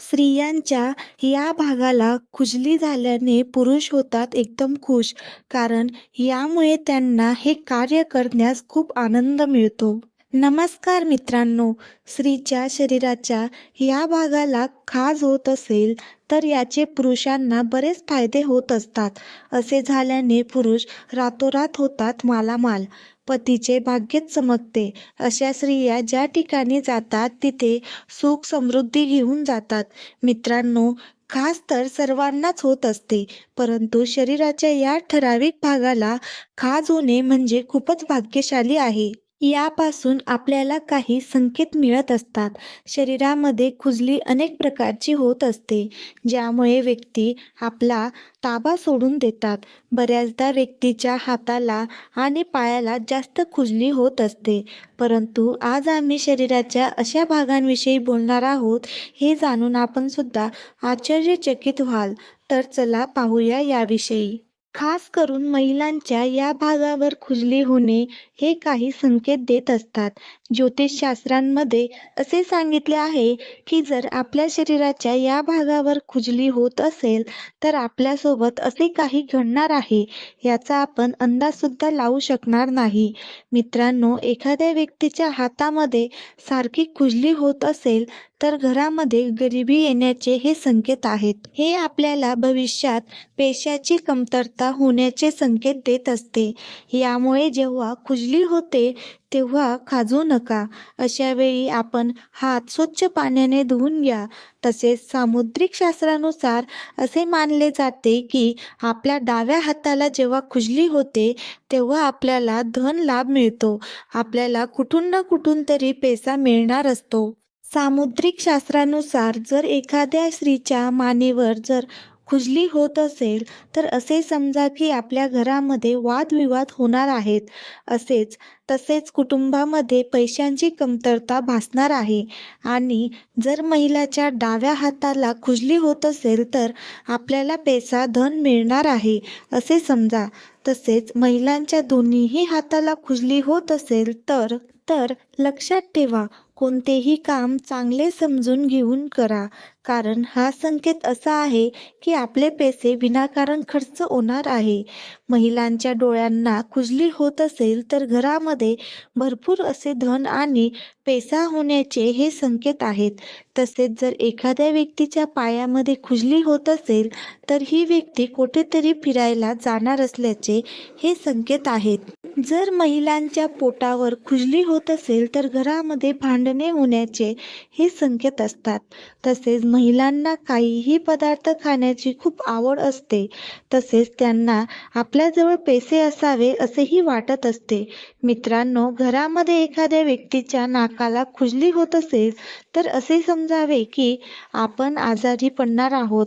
स्त्रियांच्या या भागाला खुजली झाल्याने पुरुष होतात एकदम खुश कारण यामुळे त्यांना हे कार्य करण्यास खूप आनंद मिळतो. नमस्कार मित्रांनो स्त्रीच्या शरीराच्या या भागाला खाज होत असेल तर याचे पुरुषांना बरेच फायदे होत असतात. असे झाल्याने पुरुष रातोरात होतात मालामाल. पतीचे भाग्यच चमकते. अशा स्त्रिया ज्या ठिकाणी जातात तिथे सुख समृद्धी घेऊन जातात. मित्रांनो खास तर सर्वांनाच होत असते परंतु शरीराच्या या ठराविक भागाला खाज होणे म्हणजे खूपच भाग्यशाली आहे. यापासून आपल्याला काही संकेत मिळत असतात. शरीरामध्ये खुजली अनेक प्रकारची होत असते ज्यामुळे व्यक्ती आपला ताबा सोडून देतात. बऱ्याचदा व्यक्तीच्या हाताला आणि पायाला जास्त खुजली होत असते परंतु आज आम्ही शरीराच्या अशा भागांविषयी बोलणार आहोत हे जाणून आपण सुद्धा आश्चर्यचकित व्हाल. तर चला पाहूया याविषयी. खास करून महिलांच्या या भागावर खुजली होणे हे काही संकेत देत असतात. ज्योतिषशास्त्रांमध्ये असे सांगितले आहे की जर आपल्या शरीराच्या या भागावर खुजली होत असेल तर आपल्यासोबत असे काही घडणार आहे याचा आपण अंदाजसुद्धा लावू शकणार नाही. मित्रांनो एखाद्या व्यक्तीच्या हातामध्ये सारखी खुजली होत असेल तर घरामध्ये गरिबी येण्याचे हे संकेत आहेत. हे आपल्याला भविष्यात पेशाची कमतरता होण्याचे संकेत देत असते. यामुळे जेव्हा खुजली होते तेव्हा खाजू नका. अशा वेळी आपण हात स्वच्छ पाण्याने धुवून घ्या. तसेच सामुद्रिक शास्त्रानुसार असे मानले जाते की आपल्या डाव्या हाताला जेव्हा खुजली होते तेव्हा आपल्याला धन लाभ मिळतो. आपल्याला कुठून ना कुठून तरी पैसा मिळणार असतो. सामुद्रिक शास्त्रानुसार जर एखाद्या स्त्रीच्या मानेवर जर खुजली होत असेल तर असे समजा की आपल्या घरामध्ये वादविवाद होणार आहेत. असेच तसेच कुटुंबामध्ये पैशांची कमतरता भासणार आहे. आणि जर महिलाच्या डाव्या हाताला खुजली होत असेल तर आपल्याला पैसा धन मिळणार आहे असे समजा. तसेच महिलांच्या दोन्हीही हाताला खुजली होत असेल तर तर लक्षात ठेवा कोणतेही काम चांगले समजून घेऊन करा. कारण हा संकेत असा आहे की आपले पैसे विनाकारण खर्च होणार आहे. महिलांच्या डोळ्यांना खुजली होत असेल तर घरामध्ये भरपूर असे धन आणि पैसा होण्याचे हे संकेत आहेत. तसेच जर एखाद्या व्यक्तीच्या पायामध्ये खुजली होत असेल तर ही व्यक्ती कुठेतरी फिरायला जाणार असल्याचे हे संकेत आहेत. जर महिलांच्या पोटावर खुजली होत असेल तर घरामध्ये भांडणे होण्याचे हे संकेत असतात. तसेच महिलांना काहीही पदार्थ खाण्याची खूप आवड असते. तसेच त्यांना आपल्याजवळ पैसे असावे असेही वाटत असते. मित्रांनो घरामध्ये एखाद्या व्यक्तीच्या नाकाला खुजली होत असेल तर असे जावे की आपण आजारी पडणार आहोत.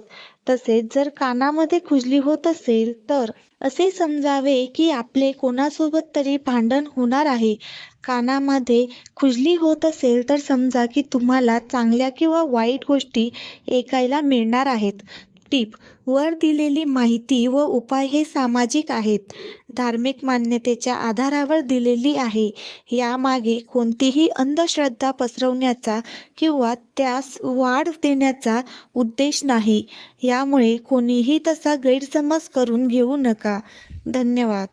तसेच जर कानामध्ये खुजली होत असेल तर असे समजावे की आपले कोणासोबत तरी भांडण होणार आहे. कानामध्ये खुजली होत असेल तर समजा की तुम्हाला चांगल्या किंवा वाईट गोष्टी ऐकायला मिळणार आहेत. टीप. वर दिलेली माहिती व उपाय हे सामाजिक आहेत. धार्मिक मान्यतेच्या आधारावर दिलेली आहे. यामागे कोणतीही अंधश्रद्धा पसरवण्याचा किंवा त्यास वाढ देण्याचा उद्देश नाही. यामुळे कोणीही तसा गैरसमज करून घेऊ नका. धन्यवाद.